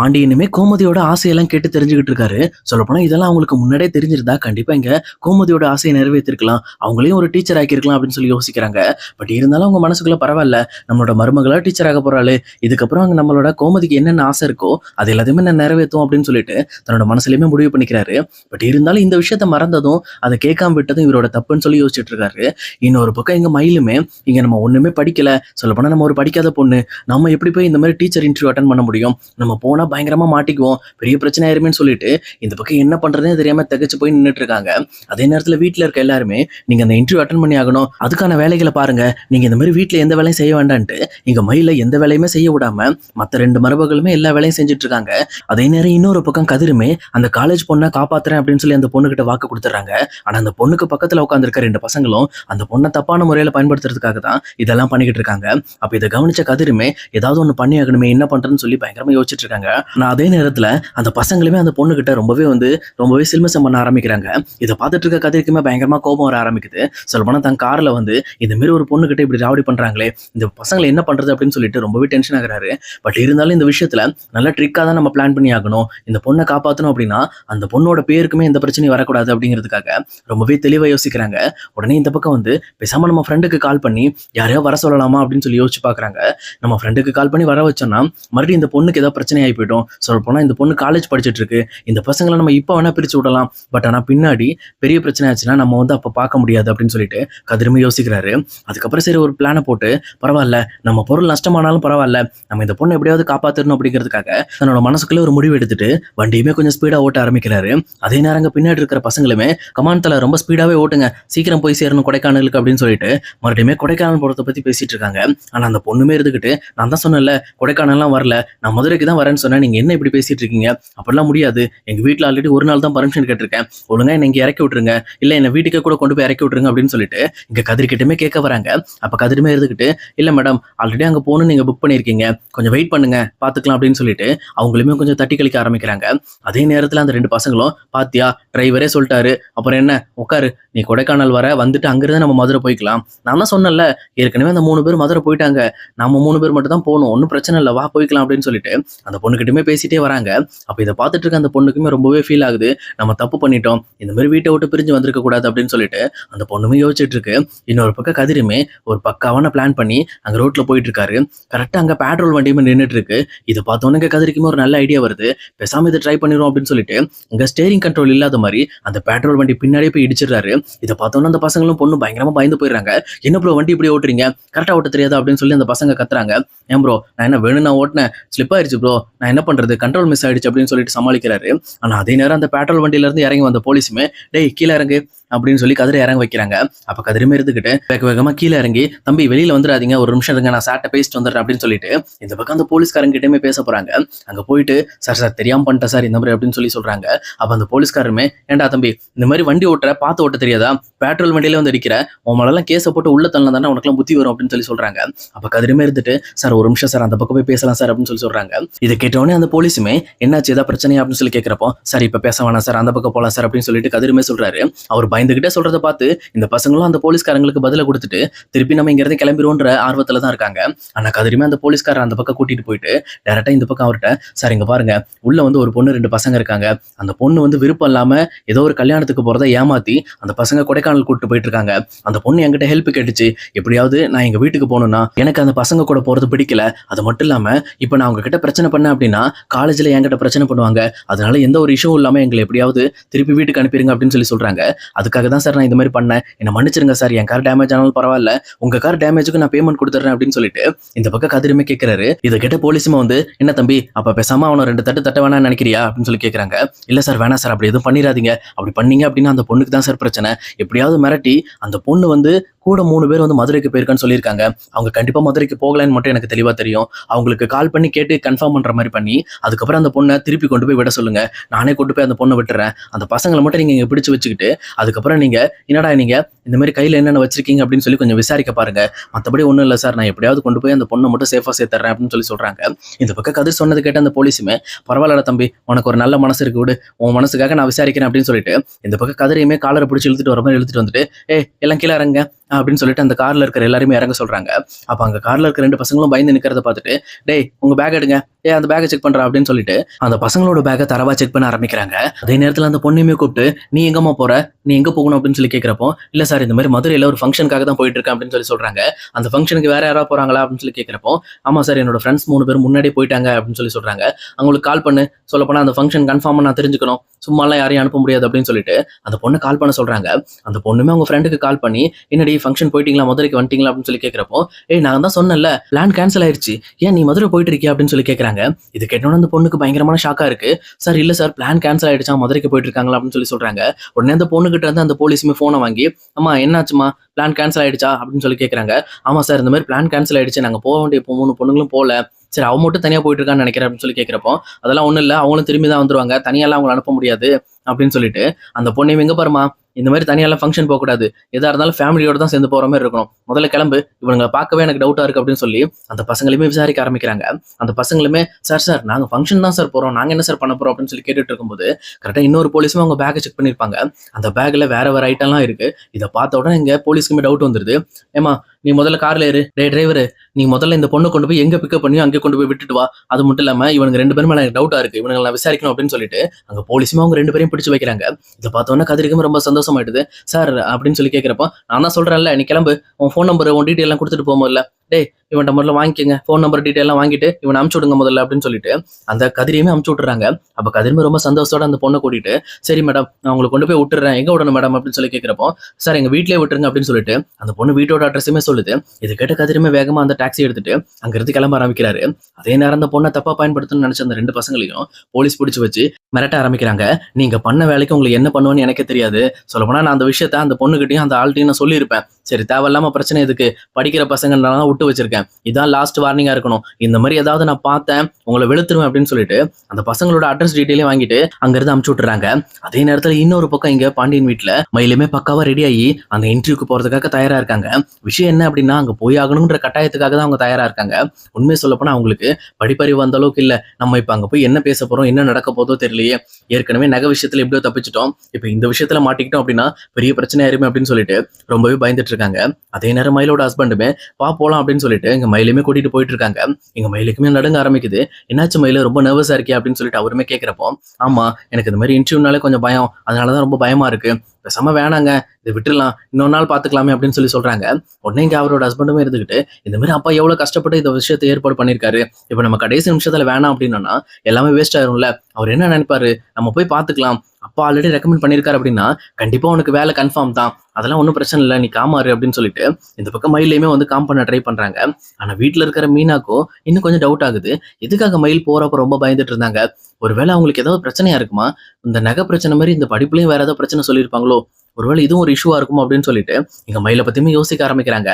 பாண்டியனுமே கோமதியோட ஆசையெல்லாம் கேட்டு தெரிஞ்சுக்கிட்டு இருக்காரு. சொல்லப்போனா இதெல்லாம் அவங்களுக்கு முன்னாடியே தெரிஞ்சிருந்தா கண்டிப்பா இங்க கோமதியோட ஆசையை நிறைவேற்றிருக்கலாம். அவங்களையும் ஒரு டீச்சர் ஆக்கியிருக்கலாம் அப்படின்னு சொல்லி யோசிக்கிறாங்க. பட் இருந்தாலும் அவங்க மனசுக்குள்ள பரவாயில்ல. நம்மளோட மருமகளா டீச்சர் ஆக போறாளு. இதுக்கப்புறம் அங்க நம்மளோட கோமதிக்கு என்னென்ன ஆசை இருக்கோ அது எல்லாத்தையுமே நான் நிறைவேற்றும் அப்படின்னு சொல்லிட்டு தன்னோட மனசுலயுமே முடிவு பண்ணிக்கிறாரு. பட் இருந்தாலும் இந்த விஷயத்த மறந்ததும் அதை கேட்காம விட்டதும் இவரோட தப்புன்னு சொல்லி யோசிச்சுட்டு இருக்காரு. இன்னொரு பக்கம் எங்க மயிலுமே இங்க நம்ம ஒண்ணுமே படிக்கல. சொல்லப்போனா நம்ம ஒரு படிக்காத பொண்ணு. நம்ம எப்படி போய் இந்த மாதிரி டீச்சர் இன்டர்வியூ அட்டன் பண்ண முடியும்? நம்ம போனா பயங்கரமா மாட்டிக்குவோம். பெரிய பிரச்சனை ஆயிருமேன்னு சொல்லிட்டு இந்த பக்கம் என்ன பண்றதுன்னு தெரியாம தகச்சு போய் நின்றுட்டு இருக்காங்க அதே நேரத்துல வீட்டுல இருக்க எல்லாருமே நீங்க அந்த இன்டர்வியூ அட்டன் பண்ணி ஆகணும். அதுக்கான வேலைகளை பாருங்க. நீங்க இந்த மாதிரி வீட்டுல எந்த வேலையும் செய்ய வேண்டான்ட்டு இங்க மயில எந்த வேலையுமே செய்ய விடாம மத்த ரெண்டு மரபுகளுமே எல்லா வேலையும் செஞ்சுட்டு இருக்காங்க அதே நேரம் இன்னொரு பக்கம் கதிருமே அந்த காலேஜ் பொண்ணை காப்பாத்துறேன் அப்படின்னு சொல்லி அந்த பொண்ணுகிட்ட வாக்கு கொடுத்துறாங்க ஆனா அந்த பொண்ணுக்கு பக்கத்துல உட்காந்துருக்க ரெண்டு பசங்களும் அந்த பொண்ணை தப்பான முறையில பயன்படுத்துறதுக்காக தான் இதெல்லாம் பண்ணிக்கிட்டு இருக்காங்க. அப்ப இதை கவனிச்ச கதிருமே ஏதாவது ஒண்ணு பண்ணி ஆகணுமே என்ன பண்றதுன்னு சொல்லி பயங்கரமா யோசிச்சுட்டு இருக்காங்க. நான் அதே நேரத்துல அந்த பசங்களுமே அந்த பொண்ணு கிட்ட ரொம்பவே வந்து ரொம்பவே சில்மசம் பண்ண ஆரம்பிக்கிறாங்க. இதை பார்த்துட்டு இருக்க கதைக்குமே பயங்கரமா கோபம் வர ஆரம்பிக்குது. சொல்ல போனா தன் கார்ல வந்து இந்த மாதிரி ஒரு பொண்ணு கிட்ட இப்படி ராவடி பண்றாங்களே இந்த பசங்களை என்ன பண்றது? அப்படின்னு சொல்லிட்டு ரொம்பவே டென்ஷன் ஆகிறாரு. பட் இருந்தாலும் இந்த விஷயத்துல நல்ல ட்ரிக்கா தான் நம்ம பிளான் பண்ணி ஆகணும். இந்த பொண்ணை காப்பாற்றணும் அப்படின்னா அந்த பொண்ணோட பேருக்குமே எந்த பிரச்சனையும் வரக்கூடாது அப்படிங்கிறதுக்காக ரொம்பவே தெளிவா யோசிக்கிறாங்க. உடனே இந்த பக்கம் வந்து பேசாம நம்ம ஃப்ரெண்டுக்கு கால் பண்ணி யாரையோ வர சொல்லலாமா? அப்படின்னு சொல்லி யோசிச்சு பாக்குறாங்க நம்ம ஃப்ரெண்டுக்கு கால் பண்ணி வர வச்சோம்னா மறுபடியும் இந்த பொண்ணுக்கு ஏதாவது பிரச்சனை ஆகி போயிட்டோம். சொல்ல போனா இந்த பொண்ணு காலேஜ் படிச்சுட்டு இருக்கு இந்த பசங்களை நம்ம இப்போ வேணால் பிரிச்சு விடலாம். பட் ஆனால் பின்னாடி பெரிய பிரச்சனை ஆச்சுன்னா நம்ம வந்து அப்போ பார்க்க முடியாது அப்படின்னு சொல்லிட்டு கதிரமே யோசிக்கிறாரு. அதுக்கப்புறம் சரி ஒரு பிளானை போட்டு பரவாயில்ல நம்ம பொருள் நஷ்டமானாலும் பரவாயில்ல நம்ம இந்த பொண்ணை எப்படியாவது காப்பாற்றணும் அப்படிங்கிறதுக்காக தன்னோட மனசுக்குள்ளே ஒரு முடிவு எடுத்துட்டு வண்டியுமே கொஞ்சம் ஸ்பீடாக ஓட்ட ஆரம்பிக்கிறாரு. அதே நேரம் பின்னாடி இருக்கிற பசங்களுமே கமான் ரொம்ப ஸ்பீடாகவே ஓட்டுங்க. சீக்கிரம் போய் சேரணும் கொடைக்கானலுக்கு அப்படின்னு சொல்லிட்டு மறுபடியுமே கொடைக்கானல் போறதை பத்தி பேசிட்டு இருக்காங்க. ஆனால் அந்த பொண்ணுமே இருந்துக்கிட்டு நான் தான் சொன்னேன்ல கொடைக்கானல்லாம் வரல. நான் மதுரைக்கு தான் வரேன்னு சொன்னேன். நீங்க என்ன இப்படி பேசிட்டு இருக்கீங்க? அப்படிலாம் முடியாது. எங்க வீட்டில் ஆல்ரெடி ஒரு நாள் தான் பர்மிஷன் கேட்டிருக்கேன். ஒழுங்கா என்னை இங்க இறக்கி விட்டுருங்க. இல்ல என்ன வீட்டுக்கே கூட கொண்டு போய் இறக்கி விட்டுருங்க அப்படின்னு சொல்லிட்டு இங்க கதிர்கிட்டமே கேட்க வராங்க. அப்ப கதிருமே இருந்துகிட்டு இல்ல மேடம் ஆல்ரெடி அங்க போகணும் நீங்க புக் பண்ணிருக்கீங்க கொஞ்சம் வெயிட் பண்ணுங்க. பாத்துக்கலாம். அப்படின்னு சொல்லிட்டு அவங்களுமே கொஞ்சம் தட்டி கழிக்க ஆரம்பிக்கிறாங்க. அதே நேரத்துல அந்த ரெண்டு பசங்களும் பாத்தியா டிரைவரே சொல்லிட்டாரு. அப்புறம் என்ன? உட்காரு. நீ கொடைக்கானல் வர வந்துட்டு அங்கிருந்து நம்ம மதுரை போய்க்கலாம். நான் தான் சொன்னேன்ல ஏற்கனவே அந்த மூணு பேர் மதுரை போயிட்டாங்க. நம்ம மூணு பேர் மட்டும் தான் போகணும். ஒன்றும் பிரச்சனை இல்லை. வா போய்க்கலாம் அப்படின்னு சொல்லிட்டு அந்த பொண்ணு பொண்ணுகிட்டயுமே பேசிட்டே வராங்க. அப்போ இதை பார்த்துட்டு இருக்க அந்த பொண்ணுக்குமே ரொம்பவே ஃபீல் ஆகுது. நம்ம தப்பு பண்ணிட்டோம். இந்த மாதிரி வீட்டை விட்டு பிரிஞ்சு வந்திருக்க கூடாது அப்படின்னு சொல்லிட்டு அந்த பொண்ணுமே யோசிச்சுட்டு இருக்கு. இன்னொரு பக்கம் கதிருமே ஒரு பக்காவான பிளான் பண்ணி அங்க ரோட்ல போயிட்டு இருக்காரு. கரெக்டா அங்க பெட்ரோல் வண்டியுமே நின்றுட்டு இருக்கு. இதை பார்த்தோன்னே கதிரிக்குமே ஒரு நல்ல ஐடியா வருது. பேசாம இதை ட்ரை பண்ணிடுவோம் அப்படின்னு சொல்லிட்டு இங்கே ஸ்டேரிங் கண்ட்ரோல் இல்லாத மாதிரி அந்த பெட்ரோல் வண்டி பின்னாடியே போய் இடிச்சிடுறாரு. இதை பார்த்தோன்னே அந்த பசங்களும் பொண்ணு பயங்கரமா பயந்து போயிடுறாங்க. என்ன ப்ரோ வண்டி இப்படி ஓட்டுறீங்க? கரெக்டா ஓட்ட தெரியாது? அப்படின்னு சொல்லி அந்த பசங்க கத்துறாங்க. ஏன் ப்ரோ நான் என்ன வேணும் நான் ஓட்டினேன். ஸ்லிப் ஆயிடுச்சு ப்ரோ நான் என்ன பண்றது? கண்ட்ரோல் மிஸ் ஆயிடுச்சு அப்படின்னு சொல்லிட்டு சமாளிக்கிறாரு. ஆனா அதே நேரம் அந்த பெட்ரோல் வண்டியிலேருந்து இறங்கி வந்த போலீஸுமே டேய் கீழே இறங்கு. அப்படின்னு சொல்லி கதிரை இறங்க வைக்கிறாங்க. அப்ப கதிரமே இருந்துகிட்டு வேக வேகமா கீழே இறங்கி தம்பி வெளியில வந்துடாதீங்க ஒரு நிமிஷம் இருங்க நான் சாட்டை பேசிட்டு வந்துடுறேன் அப்படின்னு சொல்லிட்டு இந்த பக்கம் அந்த போலீஸ்காரங்ககிட்டயுமே பேச போறாங்க. அங்க போயிட்டு சார் சார் தெரியாம பண்ணிட்டேன் சார் இந்த மாதிரி அப்படின்னு சொல்லி சொல்றாங்க. அப்ப அந்த போலீஸ்காரருமே ஏண்டா தம்பி இந்த மாதிரி வண்டி ஓட்டுற பார்த்து ஓட்ட தெரியாதா? பெட்ரோல் வண்டியில வந்து அடிக்கிற உன் மேலாம் கேஸை போட்டு உள்ள தள்ளன தானே உனக்குலாம் புத்தி வரும் அப்படின்னு சொல்லி சொல்றாங்க. அப்ப கதிரமே இருந்துட்டு சார் ஒரு நிமிஷம் சார் அந்த பக்கம் போய் பேசலாம் சார் அப்படின்னு சொல்லி சொல்றாங்க. இதை கேட்டவுடனே அந்த போலீஸுமே என்னாச்சு ஏதாவது பிரச்சனையா? அப்படின்னு சொல்லி கேட்கிறப்போ சார் இப்ப பேச வேணாம் சார் அந்த பக்கம் போலாம் சார் அப்படின்னு சொல்லிட்டு கதிரமே சொல்றாரு. அவர் பயந்துகிட்டே சொல்றத பார்த்து இந்த பசங்களும் அந்த போலீஸ்காரங்களுக்கு பதில கொடுத்துட்டு திருப்பி நம்ம இங்க இருந்து கிளம்பிடுவோன்ற ஆர்வத்துல தான் இருக்காங்க. ஆனா கதிரமே அந்த போலீஸ்காரர் அந்த பக்கம் கூட்டிட்டு போயிட்டு டேரக்டா இந்த பக்கம் அவர்கிட்ட சார் இங்க பாருங்க உள்ள வந்து ஒரு பொண்ணு ரெண்டு பசங்க இருக்காங்க. அந்த பொண்ணு வந்து விருப்பம் இல்லாம ஏதோ ஒரு கல்யாணத்துக்கு போறத ஏமாத்தி அந்த பசங்க கொடைக்கானல் கூட்டு போயிட்டு இருக்காங்க. அந்த பொண்ணு என்கிட்ட ஹெல்ப் கேட்டுச்சு. எப்படியாவது நான் எங்க வீட்டுக்கு போகணும்னா எனக்கு அந்த பசங்க கூட போறது பிடிக்கல. அது மட்டும் இல்லாம இப்ப நான் உங்ககிட்ட பிரச்சனை பண்ணேன் அப்படின்னா காலேஜ்ல என்கிட்ட பிரச்சனை பண்ணுவாங்க. அதனால எந்த ஒரு இஷ்யூ இல்லாம எங்களை எப்படியாவது திருப்பி வீட்டுக்கு அனுப்பிடுங்க அப்படின்னு சொல்லி சொல்றாங்க. அதுக்காக தான் சார் நான் இந்த மாதிரி பண்ணேன். என்ன மன்னிச்சிருங்க சார் என் கார் டேமேஜ் ஆனாலும் பரவாயில்ல. உங்க கார் டேமேஜுக்கு நான் பேமெண்ட் கொடுத்துறேன் அப்படின்னு சொல்லிட்டு இந்த பக்கம் கதிரமே கேட்கிறாரு இதை கேட்ட போலீஸுமே வந்து என்ன தம்பி அப்ப பேசாம அவனை ரெண்டு தட்டு தட்ட வேணாம் நினைக்கிறியா? அப்படின்னு சொல்லி கேட்கறாங்க இல்ல சார் வேணாம் சார் அப்படி எதுவும் பண்ணிடாதீங்க. அப்படி பண்ணீங்க அப்படின்னா அந்த பொண்ணுக்கு தான் சார் பிரச்சனை. எப்படியாவது மிரட்டி அந்த பொண்ணு வந்து கூட மூணு பேர் வந்து மதுரைக்கு போயிருக்கான்னு சொல்லியிருக்காங்க. அவங்க கண்டிப்பாக மதுரைக்கு போகலன்னு மட்டும் எனக்கு தெளிவாக தெரியும். அவங்களுக்கு கால் பண்ணி கேட்டு கன்ஃபார்ம் பண்ணுற மாதிரி பண்ணி அதுக்கப்புறம் அந்த பொண்ணை திருப்பி கொண்டு போய் விட சொல்லுங்கள் நானே கொண்டு போய் அந்த பொண்ணை விட்டுறேன். அந்த பசங்களை மட்டும் நீங்கள் இங்கே பிடிச்சி வச்சுக்கிட்டு அதுக்கப்புறம் நீங்கள் என்னடா நீங்கள் இந்த மாதிரி கையில் என்னென்ன வச்சிருக்கீங்க? அப்படின்னு சொல்லி கொஞ்சம் விசாரிக்க பாருங்க. மற்றபடி ஒன்றும் இல்லை சார். நான் எப்படியாவது கொண்டு போய் அந்த பொண்ணை மட்டும் சேஃபாக சேர்த்துறேன் அப்படின்னு சொல்லி சொல்கிறாங்க இந்த பக்கம் கதிர் சொன்னது கேட்ட அந்த போலீஸுமே பரவாயில்லடா தம்பி உனக்கு ஒரு நல்ல மனசு இருக்கு விடு. உன் மனசுக்காக நான் விசாரிக்கிறேன் அப்படின்னு சொல்லிட்டு இந்த பக்கம் கதிரையுமே காலரை பிடிச்சி இழுத்துட்டு வர மாதிரி இழுத்துட்டு வந்துட்டு ஏ எல்லாம் கீழே இறங்க அப்படின்னு சொல்லிட்டு அந்த கார்ல இருக்கிற எல்லாருமே இறங்க சொல்றாங்க. அப்ப அங்க கார்ல இருக்க ரெண்டு பசங்களும் பயந்து நிற்கிறத பார்த்துட்டு டேய் உங்க பேக் எடுங்க. ஏ அந்த பேக்கை செக் பண்றா அப்படின்னு சொல்லிட்டு அந்த பசங்களோட பேக்கை தரவா செக் பண்ண ஆரம்பிக்கிறாங்க. அதே நேரத்துல அந்த பொண்ணையுமே கூப்பிட்டு நீ எங்கம்மா போற? நீ எங்க போகணும்? அப்படின்னு சொல்லி கேட்குறப்போ இல்ல சார் இந்த மாதிரி மதுரையில ஒரு ஃபங்க்ஷனுக்காக தான் போயிட்டு இருக்கேன் அப்படின்னு சொல்லி சொல்றாங்க. அந்த ஃபங்க்ஷனுக்கு வேற யாராவது போறாங்களா அப்படின்னு சொல்லி கேட்கிறப்போ ஆமா சார் என்னோட ஃப்ரெண்ட்ஸ் மூணு பேர் முன்னாடி போயிட்டாங்க அப்படின்னு சொல்லி சொல்றாங்க. அவங்களுக்கு கால் பண்ணு. சொல்லப்போனால் அந்த ஃபங்க்ஷன் கன்ஃபார்மாக நான் தெரிஞ்சுக்கணும். சும்மாலாம் யாரையும் அனுப்ப முடியாது அப்படின்னு சொல்லிட்டு அந்த பொண்ணை கால் பண்ண சொல்றாங்க. அந்த பொண்ணுமே அவங்க ஃப்ரெண்டுக்கு கால் பண்ணி என்னடி ஃபங்க்ஷன் போயிட்டீங்களா மதுரைக்கு வந்துட்டீங்களா அப்படின்னு சொல்லி கேட்குறப்போ ஏய் நான் தான் சொன்னேன்ல பிளான் கேன்சல் ஆயிடுச்சு ஏன் நீ மதுரை போயிட்டு இருக்கியா அப்படின்னு சொல்லி கேட்குறாங்க இது கேட்டோன்னு அந்த பொண்ணுக்கு பயங்கரமான ஷாக்கா இருக்கு. சார் இல்லை சார் பிளான் கேன்சல் ஆயிடுச்சா? மதுரைக்கு போயிட்டு இருக்காங்களா அப்படின்னு சொல்லி சொல்றாங்க. உடனே அந்த பொண்ணுகிட்ட இருந்து அந்த போலீஸுமே போனை வாங்கி அம்மா என்னாச்சுமா பிளான் கேன்சல் ஆயிடுச்சா? அப்படின்னு சொல்லி கேட்குறாங்க ஆமா சார் இந்த மாதிரி பிளான் கேன்சல் ஆயிடுச்சு. நாங்கள் போக வேண்டிய இப்போ மூணு பொண்ணுங்களும் போல. சரி அவன் மட்டும் தனியாக போயிட்டு இருக்கான்னு நினைக்கிறேன் அப்படின்னு சொல்லி கேட்குறப்போ அதெல்லாம் ஒன்றும் இல்லை. அவங்களும் திரும்பி தான் வந்துருவாங்க. தனியாலாம் அவங்களை அனுப்ப முடியாது அப்படின்னு சொல்லிட்டு அந்த பொண்ணையும் எங்கே பாருமா இந்த மாதிரி தனியாலாம் ஃபங்க்ஷன் போகக்கூடாது. எதாக இருந்தாலும் ஃபேமிலியோட தான் சேர்ந்து போகிற மாதிரி இருக்கணும். முதல்ல கிளம்பு. இவங்களை பார்க்கவே எனக்கு டவுட்டாக இருக்கு அப்படின்னு சொல்லி அந்த பசங்களையுமே விசாரிக்க ஆரம்பிக்கிறாங்க. அந்த பசங்களுமே சார் சார் நாங்கள் ஃபங்க்ஷன் தான் சார் போகிறோம் நாங்கள் என்ன சார் பண்ண போகிறோம் அப்படின்னு சொல்லி கேட்டுட்டு இருக்கும்போது கரெக்டாக இன்னொரு போலீஸுமே அவங்க பேக்கை செக் பண்ணியிருப்பாங்க அந்த பேக்கில் வேற வேறு ஐட்டம்லாம் இருக்குது இதை பார்த்த உடனே இங்கே போலீஸ்க்குமே டவுட் வந்துடுது ஏமா நீ முதல்ல கார்ல ஏறு. டே டிரைவர் நீ முதல்ல இந்த பொண்ணை கொண்டு போய் எங்க பிக்கப் பண்ணி அங்கே கொண்டு போய் விட்டுட்டு வா. அது மட்டும் இல்லாம இவனுக்கு ரெண்டு பேரும் எனக்கு டவுட்டா இருக்கு. இவங்களை நான் விசாரிக்கணும் அப்படின்னு சொல்லிட்டு அங்க போலீஸுமே அவங்க ரெண்டு பேரையும் பிடிச்சு வைக்கிறாங்க. இதை பார்த்தோன்னா கதிரிக்கும் ரொம்ப சந்தோஷமாயிடுது. சார் அப்படின்னு சொல்லி கேட்கிறப்போ நான் தான் சொல்றேன்ல நீ கிளம்பு. உன் ஃபோன் நம்பர் உன் டீட்டெயில் எல்லாம் கொடுத்துட்டு போகும்போதுல டேய் இவன்ட்ட முதல்ல வாங்கிக்கங்க. ஃபோன் நம்பர் டீட்டெயிலாம் வாங்கிட்டு இவனை அமுச்சு விடுங்க முதல்ல அப்படின்னு சொல்லிட்டு அந்த கதிரியுமே அமுச்சு விட்டுறாங்க. அப்போ கதிரிமே ரொம்ப சந்தோஷத்தோட அந்த பொண்ணை கூட்டிட்டு சரி மேடம் நான் உங்களை கொண்டு போய் விட்டுறேன். எங்க விடணும் மேடம் அப்படின்னு சொல்லி கேட்குறப்போ சார் எங்க வீட்லயே விட்டுருங்க அப்படின்னு சொல்லிட்டு அந்த பொண்ணு வீட்டோட அட்ரஸுமே சொல்லுது. இது கேட்ட கதிரியுமே வேகமாக அந்த டாக்ஸி எடுத்துட்டு அங்கிருந்து கிளம்ப ஆரம்பிக்கிறாரு. அதே நேரம் அந்த பொண்ணை தப்பாக பயன்படுத்தணும்னு நினச்ச அந்த ரெண்டு பசங்களையும் போலீஸ் பிடிச்சி வச்சு மிரட்ட ஆரம்பிக்கிறாங்க. நீங்க பண்ண வேலைக்கு உங்களுக்கு என்ன பண்ணுவேன்னு எனக்கே தெரியாது. சொல்லப்போனா நான் அந்த விஷயத்த அந்த பொண்ணுகிட்டையும் அந்த ஆள்கிட்டையும் நான் சொல்லியிருப்பேன். சரி தேவையில்லாம பிரச்சனை எதுக்கு? படிக்கிற பசங்க விட்டு வச்சிருக்கேன். இதான் லாஸ்ட் வார்னிங்கா இருக்கணும். இந்த மாதிரி ஏதாவது நான் பார்த்தேன் உங்களை வெளுத்துருவேன் அப்படின்னு சொல்லிட்டு அந்த பசங்களோட அட்ரஸ் டீட்டெயிலையும் வாங்கிட்டு அங்க இருந்து அமுச்சு விட்டுறாங்க. அதே நேரத்துல இன்னொரு பக்கம் இங்க பாண்டியன் வீட்டுல மயிலுமே பக்காவா ரெடி ஆகி அந்த இன்டர்வியூக்கு போறதுக்காக தயாரா இருக்காங்க. விஷயம் என்ன அப்படின்னா அங்க போய் ஆகணுன்ற கட்டாயத்துக்காக தான் அவங்க தயாரா இருக்காங்க. உண்மையை சொல்லப்போனா அவங்களுக்கு படிப்பறிவு அந்த அளவுக்கு இல்ல. நம்ம இப்ப அங்க போய் என்ன பேச போறோம் என்ன நடக்க போதோ தெரியலையே. ஏற்கனவே நகை விஷயத்துல எப்படியோ தப்பிச்சிட்டோம். இப்ப இந்த விஷயத்துல மாட்டிக்கிட்டோம் அப்படின்னா பெரிய பிரச்சனை ஆயிருமே அப்படின்னு சொல்லிட்டு ரொம்பவே பயந்துட்டு இருக்காங்க. அதே நேரம் மயிலோட ஹஸ்பண்டுமே பா போலாம் அப்படின்னு சொல்லிட்டு எங்க மயிலுமே கூட்டிட்டு போயிட்டு இருக்காங்க எங்க மயிலுக்குமே நடுங்க ஆரம்பிக்குது. என்னாச்சு மயில? ரொம்ப நர்வஸா இருக்கே அப்படின்னு சொல்லிட்டு அவருமே கேட்குறப்போ ஆமா எனக்கு இந்த மாதிரி இன்டர்வியூனாலே கொஞ்சம் பயம். அதனாலதான் ரொம்ப பயமா இருக்கு. பேசாம வேணாங்க இதை விட்டுறலாம் இன்னொரு நாள் பார்த்துக்கலாமே அப்படின்னு சொல்லி சொல்றாங்க. உடனே இங்கே அவரோட ஹஸ்பண்டுமே இருந்துக்கிட்டு இந்த மாதிரி அப்பா எவ்வளோ கஷ்டப்பட்டு இந்த விஷயத்தை ஏற்பாடு பண்ணியிருக்காரு? இப்போ நம்ம கடைசி நிமிஷத்துல வேணாம் அப்படின்னா எல்லாமே வேஸ்ட் ஆயிரும்ல. அவர் என்ன நினைப்பாரு? நம்ம போய் பார்த்துக்கலாம் அப்பா ஆல்ரெடி ரெக்கமெண்ட் பண்ணிருக்காரு அப்படின்னா கண்டிப்பாக உனக்கு வேலை கன்ஃபார்ம் தான். அதெல்லாம் ஒன்றும் பிரச்சனை இல்லை நீ காமாறு அப்படின்னு சொல்லிட்டு இந்த பக்கம் மயிலையுமே வந்து காம் பண்ண ட்ரை பண்றாங்க. ஆனால் வீட்டில் இருக்கிற மீனாக்கும் இன்னும் கொஞ்சம் டவுட் ஆகுது. எதுக்காக மயில் போகிறப்ப ரொம்ப பயந்துட்டு இருந்தாங்க? ஒருவேளை அவங்களுக்கு ஏதாவது பிரச்சனையா இருக்குமா? இந்த நகை பிரச்சனை மாதிரி இந்த படிப்புலையும் வேற ஏதாவது பிரச்சனை சொல்லியிருப்பாங்களோ? ஒருவேளை இதுவும் ஒரு இஷ்யூவாக இருக்கும் அப்படின்னு சொல்லிட்டு எங்கள் மயிலை பற்றியுமே யோசிக்க ஆரம்பிக்கிறாங்க.